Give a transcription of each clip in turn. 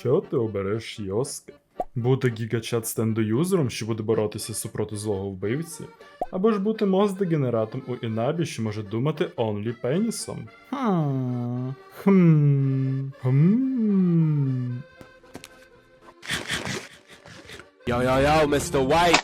Що ти обереш Йоске? Бути гігачат стендоюзером, що буде боротися супроти злого вбивці, або ж бути мост-дегенератом у Інабі, що може думати онлі пенісом. Хм. Хм. Yo, yo, Mr.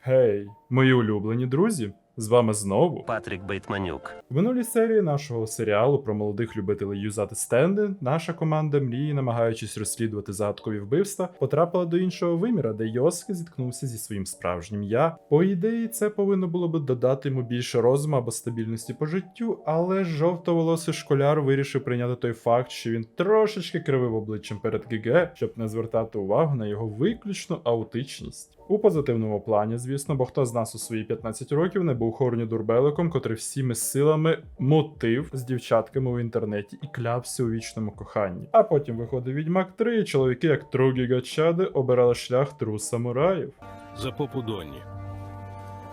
Гей, мої улюблені друзі! З вами знову. Патрік Бейтманюк. В минулій серії нашого серіалу про молодих любителей юзати стенди, наша команда мрії, намагаючись розслідувати загадкові вбивства, потрапила до іншого виміра, де Йоске зіткнувся зі своїм справжнім я. По ідеї, це повинно було би додати йому більше розуму або стабільності по життю, але жовтоволосий школяр вирішив прийняти той факт, що він трошечки кривив обличчям перед ГГ, щоб не звертати увагу на його виключну аутичність. У позитивному плані, звісно, бо хто з нас у свої 15 років не був хорні дурбеликом, котрий всіми силами мотив з дівчатками в інтернеті і клявся у вічному коханні. А потім виходив відьмак 3, і чоловіки, як Тругі Гачади, обирали шлях тру самураїв. За попу Доні.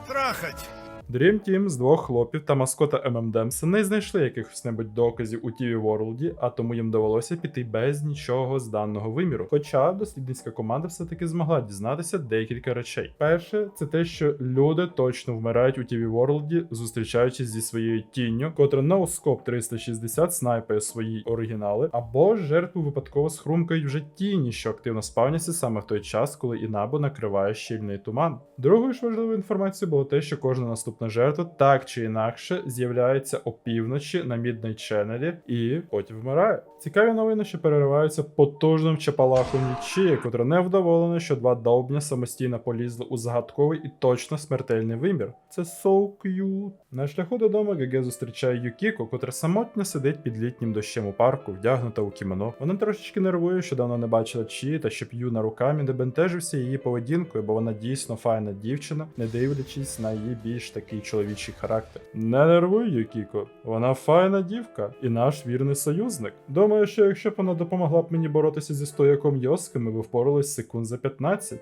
Трахать! Dream Team з двох хлопів та маскота ММДемса не знайшли якихось небудь доказів у TV World, а тому їм довелося піти без нічого з даного виміру. Хоча дослідницька команда все-таки змогла дізнатися декілька речей. Перше, це те, що люди точно вмирають у TV World, зустрічаючись зі своєю тінню, котра NoScope 360 снайпає свої оригінали, або жертву випадково схрумкають вже тіні, що активно спавняться саме в той час, коли Інабу накриває щільний туман. Другою ж важливою інформацією було те, що кожна наступна жертва так чи інакше з'являється опівночі на Midnight Channel і потім вмирає. Цікаві новини, що перериваються потужним чапалахом нічі, котра не вдоволена, що два довбня самостійно полізли у загадковий і точно смертельний вимір. Це so cute. На шляху додому ГГ зустрічає Юкіко, котра самотньо сидить під літнім дощем у парку, вдягнута у кімоно. Вона трошечки нервує, що давно не бачила Чі, та щоб Юна руками не бентежився її поведінкою, бо вона дійсно файна дівчина, не дивлячись на її більш такий чоловічий характер. Не нервуй, Юкіко, вона файна дівка і наш вірний союзник. Думаю, що якщо б вона допомогла б мені боротися зі стояком Йоски, ми б впорались секунд за 15.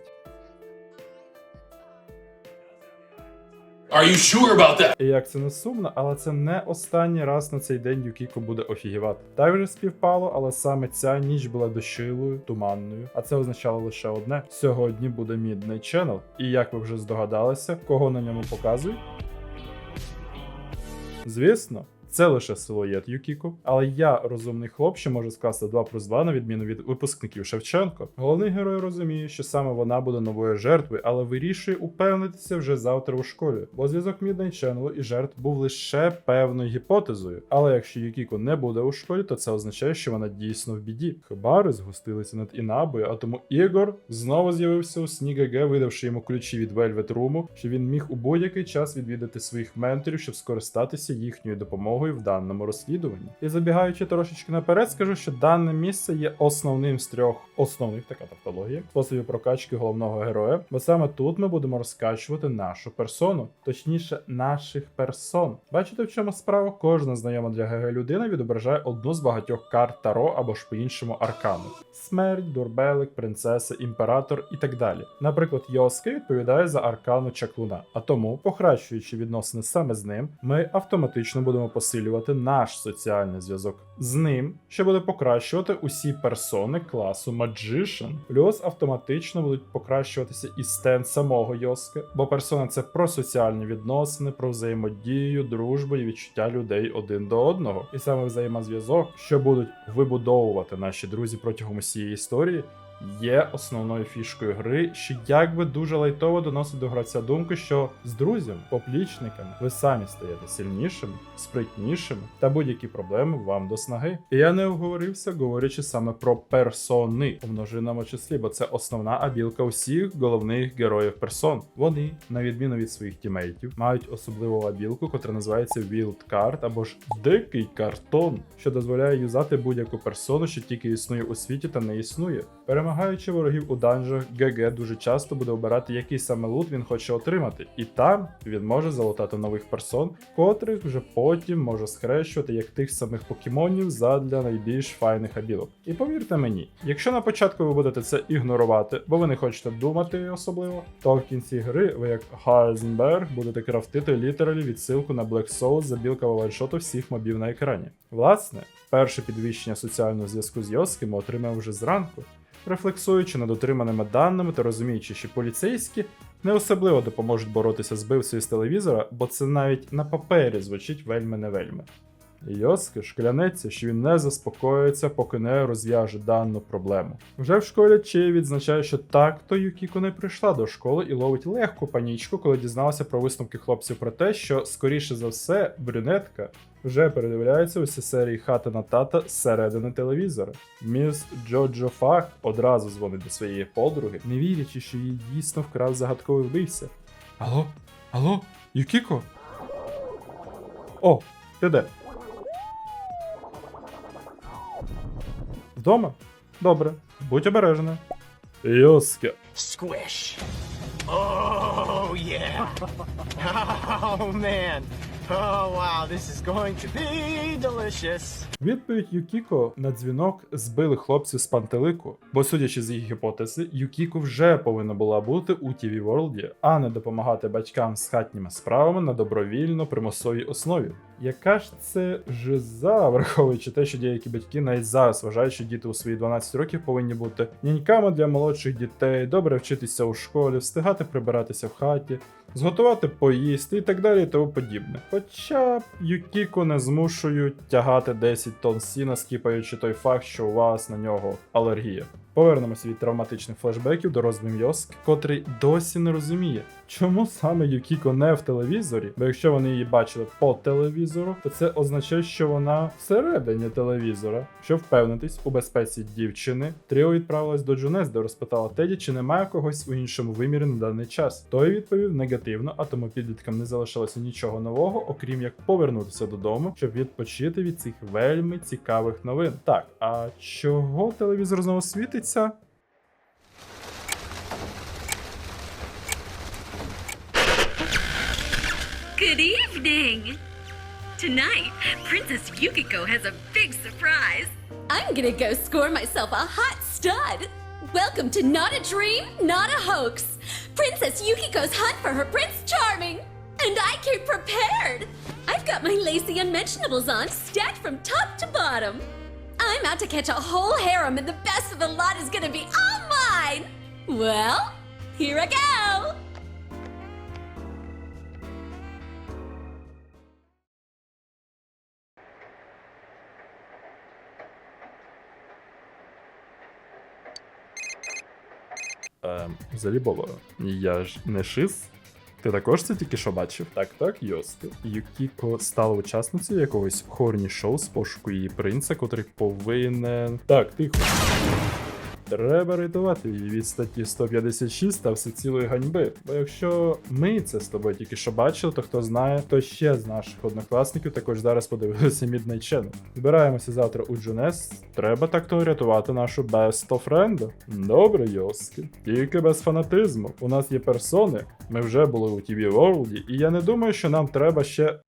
Are you sure about that? І як це не сумно, але це не останній раз на цей день Юкіко буде офігівати. Так вже співпало, але саме ця ніч була дощилою, туманною. А це означало лише одне: сьогодні буде мідний Channel. І як ви вже здогадалися, кого на ньому показують? Звісно. Це лише силует Юкіко, але я розумний хлоп, що може скласти 2 плюс 2 на відміну від випускників Шевченко. Головний герой розуміє, що саме вона буде новою жертвою, але вирішує упевнитися вже завтра у школі, бо зв'язок Midnight Channel і жертв був лише певною гіпотезою. Але якщо Юкіко не буде у школі, то це означає, що вона дійсно в біді. Хибари згустилися над Інабою, а тому Ігор знову з'явився у сні видавши йому ключі від Velvet Room, що він міг у будь-який час відвідати своїх менторів, щоб скористатися їхньою допомогою в даному розслідуванні. І забігаючи трошечки наперед, скажу, що дане місце є основним з трьох основних така тавтологія способів прокачки головного героя, бо саме тут ми будемо розкачувати нашу персону, точніше, наших персон. Бачите, в чому справа? Кожна знайома для ГГ людина відображає одну з багатьох карт Таро або ж по-іншому аркану: смерть, дурбелик, принцеса, імператор і так далі. Наприклад, Йоске відповідає за аркану чаклуна, а тому, покращуючи відносини саме з ним, ми автоматично будемо посилювати наш соціальний зв'язок з ним, що буде покращувати усі персони класу Magician. Плюс автоматично будуть покращуватися і стен самого Йоске, бо персона це про соціальні відносини, про взаємодію, дружбу і відчуття людей один до одного. І саме взаємозв'язок, що будуть вибудовувати наші друзі протягом усієї історії. Є основною фішкою гри, що якби дуже лайтово доносить до гравця думку, що з друзями, поплічниками ви самі стаєте сильнішими, спритнішими та будь-які проблеми вам до снаги. І я не оговорився, говорячи саме про персони у множинному числі, бо це основна абілка усіх головних героїв персон. Вони, на відміну від своїх тімейтів, мають особливу абілку, котра називається Wild Card або ж дикий картон, що дозволяє юзати будь-яку персону, що тільки існує у світі та не існує. Перемагаючи ворогів у данжах, ГГ дуже часто буде обирати, який саме лут він хоче отримати, і там він може залутати нових персон, котрих вже потім може схрещувати як тих самих покемонів задля найбільш файних абілок. І повірте мені, якщо на початку ви будете це ігнорувати, бо ви не хочете думати особливо, то в кінці гри ви як Хайзенберг будете крафтити літералі відсилку на Black Souls за білка ваншоту всіх мобів на екрані. Власне, Перше підвищення соціального зв'язку з Йоски ми отримаємо вже зранку, рефлексуючи над отриманими даними та розуміючи, що поліцейські не особливо допоможуть боротися з бивцею з телевізора, бо це навіть на папері звучить вельми не вельми. Йоски ж клянеться, що він не заспокоїться, поки не розв'яже дану проблему. Вже в школі Чей відзначає, що так то Юкіко не прийшла до школи і ловить легку панічку, коли дізналася про висновки хлопців про те, що, скоріше за все, брюнетка вже передивляється усі серії хати на тата зсередини телевізора. Міс Джоджо Фак одразу дзвонить до своєї подруги, не вірячи, що її дійсно вкрав загадковий вбивця. Алло? Алло? Юкіко? О, ти де? Вдома? Добре. Будь обережна. Йоска. Squish. Oh, yeah. Oh, man. Oh. Відповідь Юкіко на дзвінок збили хлопців з пантелику, бо судячи з їх гіпотези, Юкіко вже повинна була бути у TV World, а не допомагати батькам з хатніми справами на добровільно примусовій основі. Яка ж це жиза, враховуючи те, що деякі батьки навіть зараз вважають, що діти у свої 12 років повинні бути няньками для молодших дітей, добре вчитися у школі, встигати прибиратися в хаті, зготувати поїсти і так далі і тому подібне. Хоча Юкіко не змушують тягати 10 тонн сіна, скіпаючи той факт, що у вас на нього алергія. Повернемося від травматичних флешбеків до роздумів котрий досі не розуміє, чому саме Юкіко не в телевізорі, бо якщо вони її бачили по телевізору, то це означає, що вона всередині телевізора. Щоб впевнитись у безпеці дівчини, Тріо відправилась до Джунес, де розпитала Теді, чи немає когось у іншому вимірі на даний час. Той відповів негативно, а тому підліткам не залишилося нічого нового, окрім як повернутися додому, щоб відпочити від цих вельми цікавих новин. Так, а чого телевізор знову світиться? Good evening! Tonight, Princess Yukiko has a big surprise. I'm gonna go score myself a hot stud. Welcome to Not a Dream, Not a Hoax. Princess Yukiko's hunt for her Prince Charming. And I came prepared. I've got my lacy unmentionables on, stacked from top to bottom. I'm out to catch a whole harem, and the best of the lot is gonna be all mine. Well, here I go. Ем, Залібово, я ж не шиз. Ти також це тільки що бачив? Так, так, Йости. Юкіко стала учасницею якогось хорні шоу з пошуку її принца, котрий повинен. Так, тихо. Треба рятувати її від статті 156 та всецілої ганьби. Бо якщо ми це з тобою тільки що бачили, то хто знає, то ще з наших однокласників також зараз подивилися Midnight Channel. Збираємося завтра у Джунес. Треба так-то рятувати нашу бесто френда. Добре, Йоски. Тільки без фанатизму. У нас є персони. Ми вже були у TV World, і я не думаю, що нам треба ще.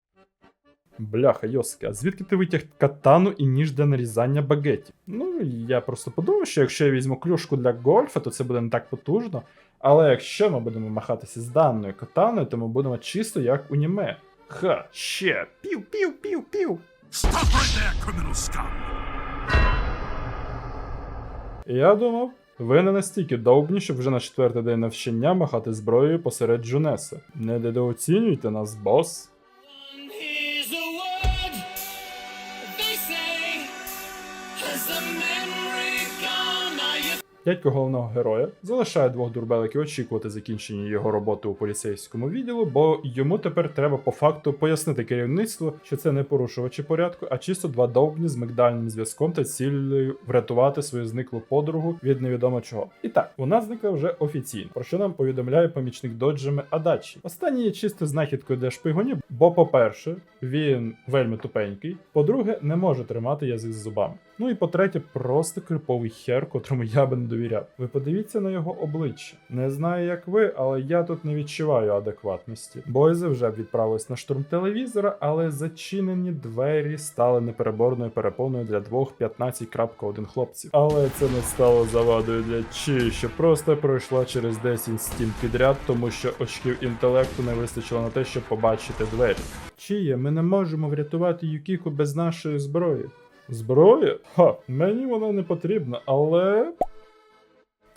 Бляха, Йоски, а звідки ти витяг катану і ніж для нарізання багетів? Ну, я просто подумав, що якщо я візьму клюшку для гольфа, то це буде не так потужно. Але якщо ми будемо махатися з даною катаною, то ми будемо чисто як у німе. Ха, ще, пів-пів-пів-пів. Stop right there, criminal scum! Я думав, ви не настільки довбні, щоб вже на четвертий день навчання махати зброєю посеред Джунеса. Не недооцінюйте нас, бос. Дядько головного героя залишає двох дурбеликів очікувати закінчення його роботи у поліцейському відділу, бо йому тепер треба по факту пояснити керівництву, що це не порушувачі порядку, а чисто два довбні з мигдальним зв'язком та цілею врятувати свою зниклу подругу від невідомо чого. І так, вона зникла вже офіційно, про що нам повідомляє помічник доджами Адачі. Останній є чисто знахідкою для шпигунів, бо, по-перше, він вельми тупенький, по-друге, не може тримати язик з зубами. Ну і по-третє, просто криповий хер, котрому я би не довіряв. Ви подивіться на його обличчя. Не знаю, як ви, але я тут не відчуваю адекватності. Бойзи вже відправились на штурм телевізора, але зачинені двері стали непереборною перепоною для двох 15.1 хлопців. Але це не стало завадою для Чі, що просто пройшла через 10 стін підряд, тому що очків інтелекту не вистачило на те, щоб побачити двері. Чіє, ми не можемо врятувати Юкіку без нашої зброї. Зброя? Ха, мені вона не потрібна, але.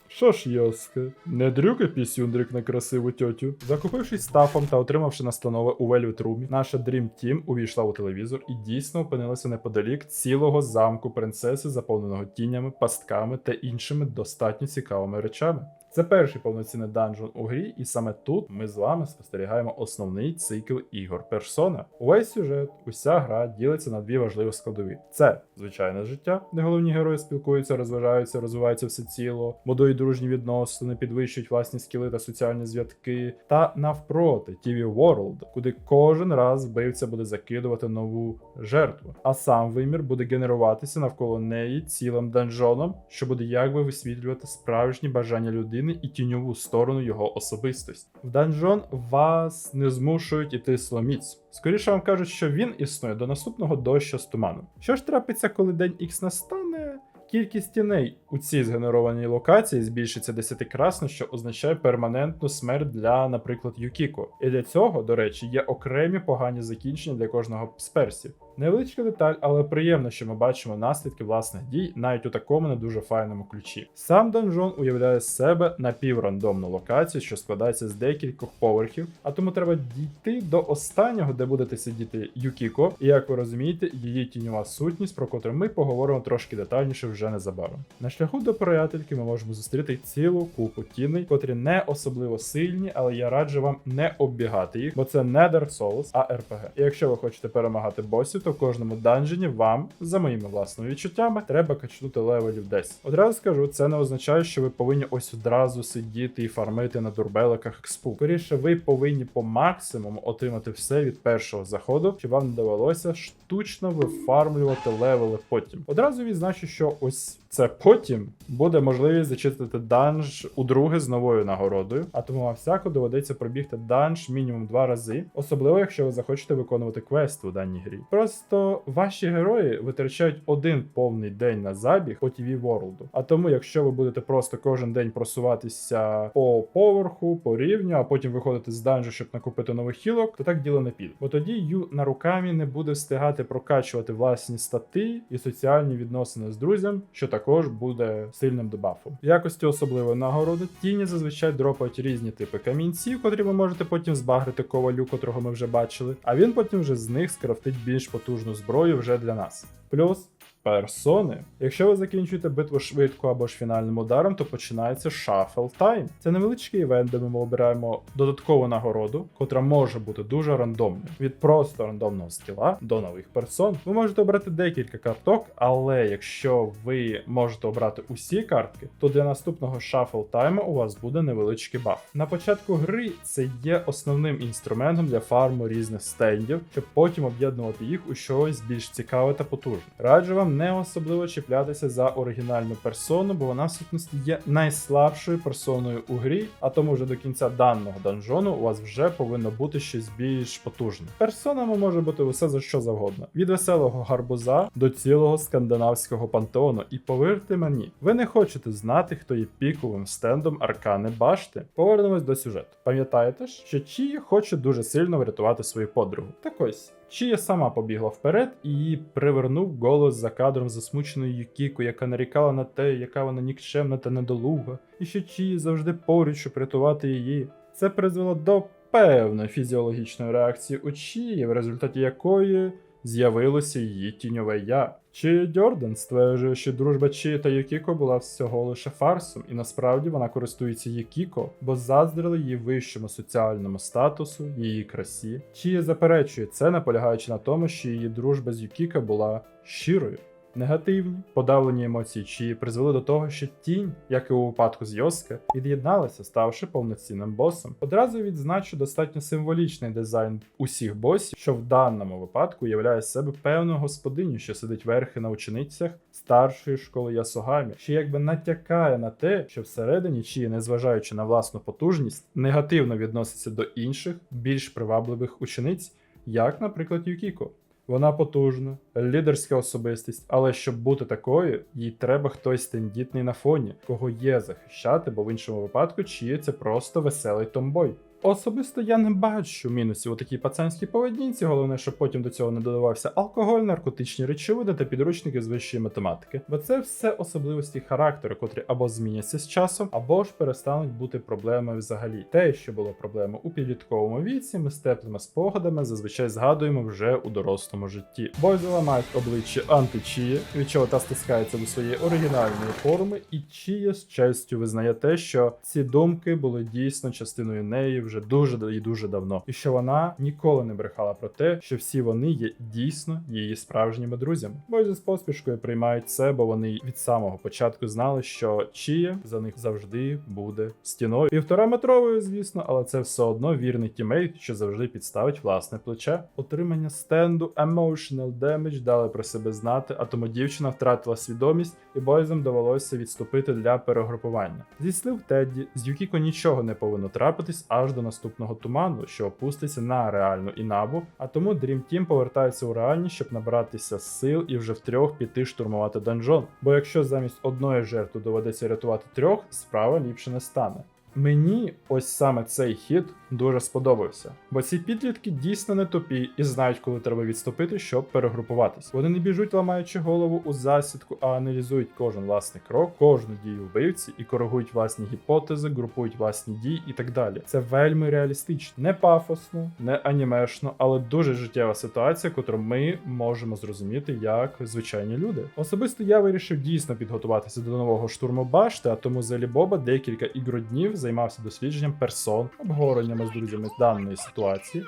Що ж, Йоске, не дрюкай пісюндрик на красиву тьотю. Закупившись стафом та отримавши настанови у Velvet Room, наша Dream Team увійшла у телевізор і дійсно опинилася неподалік цілого замку принцеси, заповненого тінями, пастками та іншими достатньо цікавими речами. Це перший повноцінний данжон у грі, і саме тут ми з вами спостерігаємо основний цикл ігор персона. Увесь сюжет, уся гра ділиться на дві важливі складові: це звичайне життя, де головні герої спілкуються, розважаються, розвиваються все ціло, будують дружні відносини, підвищують власні скіли та соціальні зв'язки. Та навпроти TV World, куди кожен раз вбивця буде закидувати нову жертву, а сам вимір буде генеруватися навколо неї цілим данжоном, що буде якби висвітлювати справжні бажання людини і тіньову сторону його особистості. В данжон вас не змушують іти сломіць. Скоріше вам кажуть, що він існує до наступного дощу з туманом. Що ж трапиться, коли день Х настане? Кількість тіней у цій згенерованій локації збільшиться десятикрасно, що означає перманентну смерть для, наприклад, Юкіко. І для цього, до речі, є окремі погані закінчення для кожного з персів. Невеличка деталь, але приємно, що ми бачимо наслідки власних дій навіть у такому не дуже файному ключі. Сам донжон уявляє з себе напіврандомну локацію, що складається з декількох поверхів, а тому треба дійти до останнього, де будете сидіти Юкіко, і як ви розумієте, її тіньова сутність, про котру ми поговоримо трошки детальніше вже незабаром. На шляху до приятельки ми можемо зустріти цілу купу тіней, котрі не особливо сильні, але я раджу вам не оббігати їх, бо це не Dark Souls, а RPG. І якщо ви хочете перемагати босів, то в кожному данжені вам, за моїми власними відчуттями, треба качнути левелів 10. Одразу скажу, це не означає, що ви повинні ось одразу сидіти і фармити на дурбеликах експу. Скоріше, ви повинні по максимуму отримати все від першого заходу, щоб вам не довелося штучно вифармлювати левели потім. Одразу відзначу, що ось це потім буде можливість зачистити данж удруге з новою нагородою, а тому вам всяко доведеться пробігти данж мінімум два рази, особливо якщо ви захочете виконувати квести у даній грі. Просто ваші герої витрачають один повний день на забіг по TV World. А тому, якщо ви будете просто кожен день просуватися по поверху, по рівню, а потім виходити з данжу, щоб накупити нових хілок, то так діло не піде. Бо тоді ю на руками не буде встигати прокачувати власні стати і соціальні відносини з друзям, що також буде сильним дебафом. Якості особливої нагороди тіні зазвичай дропають різні типи камінців, котрі ви можете потім збагрити ковалю, котрого ми вже бачили, а він потім вже з них скрафтить більш потужну зброю вже для нас. Плюс персони. Якщо ви закінчуєте битву швидко або ж фінальним ударом, то починається Shuffle Time. Це невеличкий івент, де ми обираємо додаткову нагороду, котра може бути дуже рандомною. Від просто рандомного скіла до нових персон. Ви можете обрати декілька карток, але якщо ви можете обрати усі картки, то для наступного Shuffle Time у вас буде невеличкий баф. На початку гри це є основним інструментом для фарму різних стендів, щоб потім об'єднувати їх у щось більш цікаве та потужне. Раджу вам не особливо чіплятися за оригінальну персону, бо вона в сутності є найслабшою персоною у грі, а тому вже до кінця даного данжону у вас вже повинно бути щось більш потужне. Персонами може бути усе за що завгодно: від веселого гарбуза до цілого скандинавського пантеону. І повірте мені, ви не хочете знати, хто є піковим стендом аркани башти. Повернемось до сюжету. Пам'ятаєте ж, що Чі хоче дуже сильно врятувати свою подругу. Так ось. Чия сама побігла вперед і її привернув голос за кадром засмученої Юкіко, яка нарікала на те, яка вона нікчемна та недолуга, і що Чії завжди поруч, щоб рятувати її. Це призвело до певної фізіологічної реакції у Чії, в результаті якої з'явилося її тіньове я. Чи Дьорден стверджує, що дружба Чі та Юкіко була всього лише фарсом, і насправді вона користується Юкіко, бо заздрили її вищому соціальному статусу, її красі. Чі заперечує це, наполягаючи на тому, що її дружба з Юкіко була щирою. Негативні подавлені емоції Чі призвели до того, що тінь, як і у випадку з Йоске, від'єдналася, ставши повноцінним босом. Одразу відзначу достатньо символічний дизайн усіх босів, що в даному випадку являє себе певну господиню, що сидить верхи на ученицях старшої школи Ясогамі, що якби натякає на те, що всередині Чі, незважаючи на власну потужність, негативно відноситься до інших, більш привабливих учениць, як, наприклад, Юкіко. Вона потужна, лідерська особистість, але щоб бути такою, їй треба хтось тендітний на фоні, кого є захищати, бо в іншому випадку чиє це просто веселий томбой. Особисто я не бачу мінусів у такій пацанській поведінці, головне, щоб потім до цього не додавався алкоголь, наркотичні речовини та підручники з вищої математики. Бо це все особливості характеру, котрі або зміняться з часом, або ж перестануть бути проблемою взагалі. Те, що було проблемою у підлітковому віці, ми з теплими спогадами зазвичай згадуємо вже у дорослому житті. Бойзи ламають обличчя античії, від чого та стискається до своєї оригінальної форми, і Чія з честю визнає те, що ці думки були дійсно частиною неї вже дуже і дуже давно, і що вона ніколи не брехала про те, що всі вони є дійсно її справжніми друзями. Бойзи з поспішкою приймають це, бо вони від самого початку знали, що Чія за них завжди буде стіною. Півтора метровою, звісно, але це все одно вірний тімейт, що завжди підставить власне плече. Отримання стенду Emotional Damage дали про себе знати, а тому дівчина втратила свідомість, і бойзам довелося відступити для перегрупування. Зі слів Тедді, з Юкіко нічого не повинно трапитись аж до наступного туману, що опуститься на реальну інабу, а тому Dream Team повертається у реальність, щоб набратися сил і вже втрьох піти штурмувати данжон. Бо якщо замість одної жертви доведеться рятувати трьох, справа ліпше не стане. Мені ось саме цей хід дуже сподобався, бо ці підлітки дійсно не тупі і знають, коли треба відступити, щоб перегрупуватись. Вони не біжуть, ламаючи голову у засідку, а аналізують кожен власний крок, кожну дію вбивці і коригують власні гіпотези, групують власні дії і так далі. Це вельми реалістично, не пафосно, не анімешно, але дуже життєва ситуація, котру ми можемо зрозуміти як звичайні люди. Особисто я вирішив дійсно підготуватися до нового штурму башти, а тому Зелі Боба декілька ігроднів займався дослідженням персон, обговореннями з друзями даної ситуації.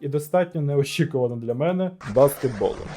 І достатньо неочікувано для мене баскетболом.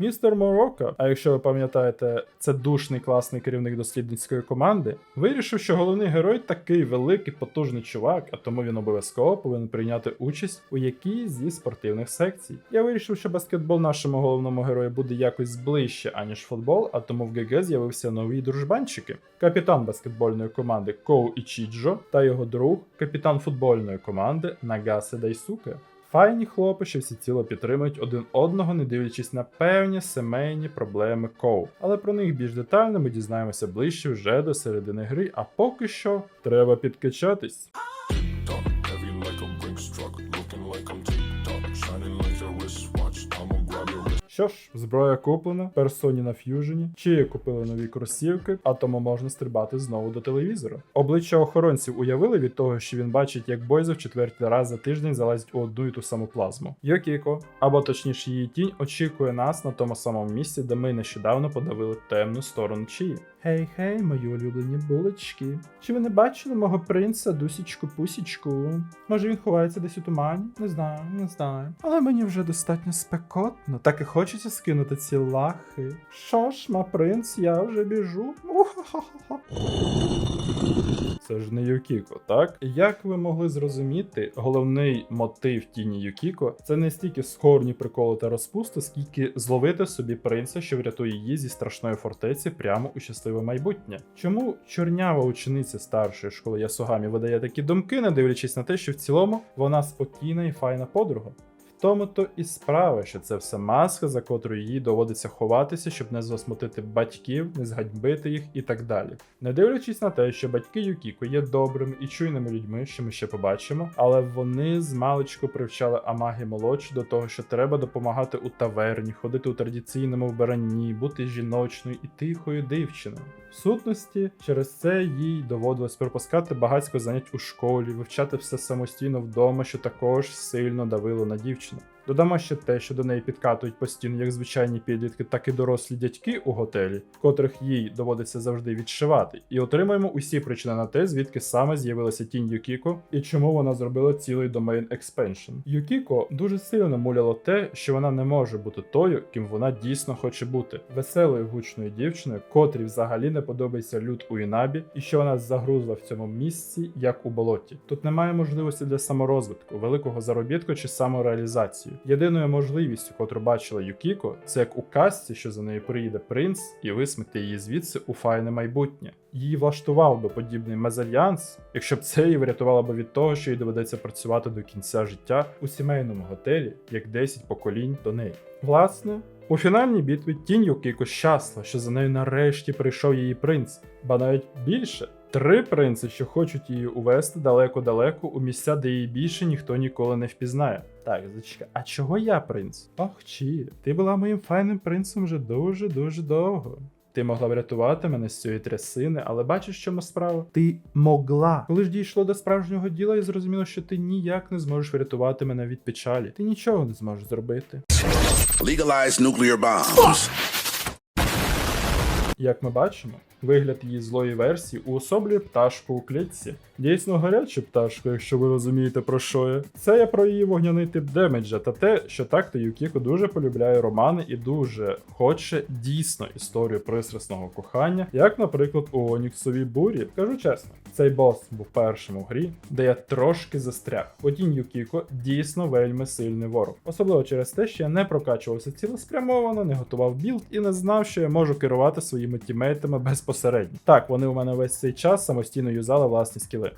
Містер Морока, а якщо ви пам'ятаєте, це душний класний керівник дослідницької команди, вирішив, що головний герой такий великий потужний чувак, а тому він обов'язково повинен прийняти участь у якійсь зі спортивних секцій. Я вирішив, що баскетбол нашому головному герою буде якось ближче, аніж футбол, а тому в ГГ з'явився нові дружбанчики. Капітан баскетбольної команди Коу Ічіджо та його друг, капітан футбольної команди Нагасе Дайсуке. Файні хлопи, що всі ціло підтримують один одного, не дивлячись на певні сімейні проблеми Коу. Але про них більш детально ми дізнаємося ближче вже до середини гри, а поки що треба підкачатись. Що ж, зброя куплена, персоні на ф'южені, чи купили нові кросівки, а тому можна стрибати знову до телевізора. Обличчя охоронців уявили від того, що він бачить, як Бойза в четвертий раз за тиждень залазить у одну і ту саму плазму. Йокіко, або точніше її тінь, очікує нас на тому самому місці, де ми нещодавно подавили темну сторону Чиї. Гей, мої улюблені булочки. Чи ви не бачили мого принца, дусічку пусічку? Може він ховається десь у тумані? Не знаю, не знаю. Але мені вже достатньо спекотно. Так і хочеться скинути ці лахи. Що ж, ма принц, я вже біжу. Це ж не Юкіко, так? Як ви могли зрозуміти, головний мотив тіні Юкіко це не стільки скорні приколи та розпусти, скільки зловити собі принца, що врятує її зі страшної фортеці прямо у щасливе майбутнє. Чому чорнява учениця старшої школи Ясугамі видає такі думки, не дивлячись на те, що в цілому вона спокійна і файна подруга? Тому то і справа, що це все маска, за котрою їй доводиться ховатися, щоб не засмутити батьків, не зганьбити їх і так далі. Не дивлячись на те, що батьки Юкіко є добрими і чуйними людьми, що ми ще побачимо, але вони з маличку привчали Амагі молодшу до того, що треба допомагати у таверні, ходити у традиційному вбранні, бути жіночною і тихою дівчиною. В сутності, через це їй доводилось пропускати багатько занять у школі, вивчати все самостійно вдома, що також сильно давило на дівчину побачення. Додамо ще те, що до неї підкатують постійно як звичайні підлітки, так і дорослі дядьки у готелі, котрих їй доводиться завжди відшивати, і отримаємо усі причини на те, звідки саме з'явилася тінь Юкіко і чому вона зробила цілий домейн експеншн. Юкіко дуже сильно муляло те, що вона не може бути тою, ким вона дійсно хоче бути, веселою гучною дівчиною, котрій взагалі не подобається люд у Інабі, і що вона загрузла в цьому місці, як у болоті. Тут немає можливості для саморозвитку, великого заробітку чи самореалізації. Єдиною можливістю, котру бачила Юкіко, це як у казці, що за нею приїде принц і висмикне її звідси у файне майбутнє. Її влаштував би подібний мезальянс, якщо б це її врятувало б від того, що їй доведеться працювати до кінця життя у сімейному готелі, як 10 поколінь до неї. Власне, У фінальній битві тінь Юкіко щасла, що за нею нарешті прийшов її принц, ба навіть більше. Три принци, що хочуть її увести далеко-далеко у місця, де її більше ніхто ніколи не впізнає. Так, зачекай, а чого я принц? Ох, чи, ти була моїм файним принцем вже дуже-дуже довго. Ти могла врятувати мене з цієї трясини, але бачиш, в чому справа? Ти могла. Коли ж дійшло до справжнього діла, і зрозуміло, що ти ніяк не зможеш врятувати мене від печалі. Ти нічого не зможеш зробити. Legalize nuclear bombs. Як ми бачимо, вигляд її злої версії уособлює пташку у клітці. Дійсно гарячу пташку, якщо ви розумієте про що я. Це я про її вогняний тип демеджа та те, що так то Юкіко дуже полюбляє романи і дуже хоче дійсно історію пристрасного кохання, як, наприклад, у Оніксовій бурі. Кажу чесно, цей бос був першим у грі, де я трошки застряг. Потім Юкіко дійсно вельми сильний ворог. Особливо через те, що я не прокачувався цілеспрямовано, не готував білд і не знав, що я можу керувати своїми тімейтами безпосередньо. Так, вони у мене весь цей час самостійно юзали власні скіли.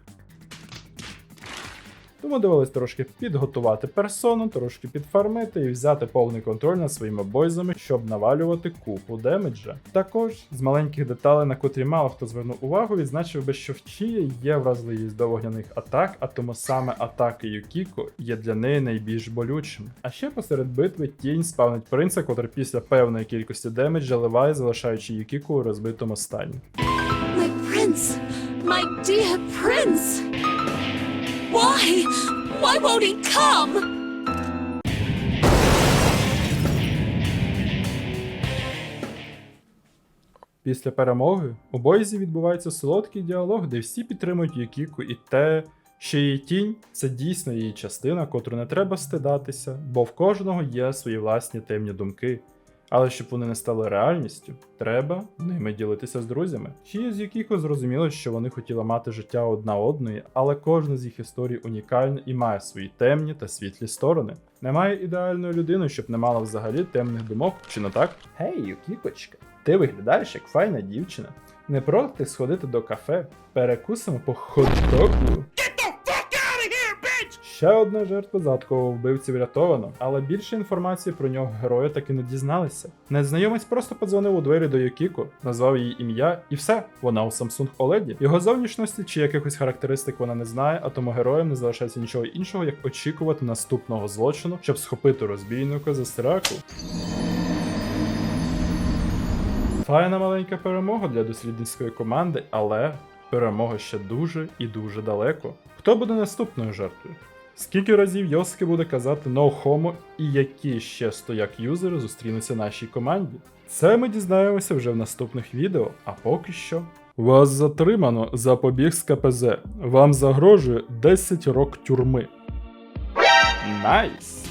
Тому довелось трошки підготувати персону, трошки підфармити і взяти повний контроль над своїми бойзами, щоб навалювати купу демеджа. Також з маленьких деталей, на котрі мало хто звернув увагу, відзначив би, що в Чії є вразливість до вогняних атак, а тому саме атаки Юкіко є для неї найбільш болючими. А ще посеред битви тінь спавнить принца, котрий після певної кількості демеджа ливає, залишаючи Юкіко у розбитому стані. My prince! My dear prince! Why? Why won't he come? Після перемоги у Бойзі відбувається солодкий діалог, де всі підтримують Юкіку і те, що її тінь це дійсно її частина, котру не треба стидатися, бо в кожного є свої власні темні думки. Але щоб вони не стали реальністю, треба ними ділитися з друзями. Чиї з Юкіко зрозуміло, що вони хотіли мати життя одна одної, але кожна з їх історій унікальна і має свої темні та світлі сторони. Немає ідеальної людини, щоб не мала взагалі темних думок, чи не так? Гей, Юкікочка, ти виглядаєш як файна дівчина. Не проти сходити до кафе, перекусимо по хот-догу. Ще одна жертва задкового вбивці врятовано, але більше інформації про нього герої так і не дізналися. Незнайомець просто подзвонив у двері до Юкіко, назвав її ім'я, і все, вона у Samsung OLED. Його зовнішності чи якихось характеристик вона не знає, а тому героям не залишається нічого іншого, як очікувати наступного злочину, щоб схопити розбійника за сраку. Файна маленька перемога для дослідницької команди, але перемога ще дуже і дуже далеко. Хто буде наступною жертвою? Скільки разів Йоски буде казати no homo і які ще стояк юзери зустрінуться нашій команді? Це ми дізнаємося вже в наступних відео, а поки що. Вас затримано за побіг з КПЗ. Вам загрожує 10 рок тюрми. Найс!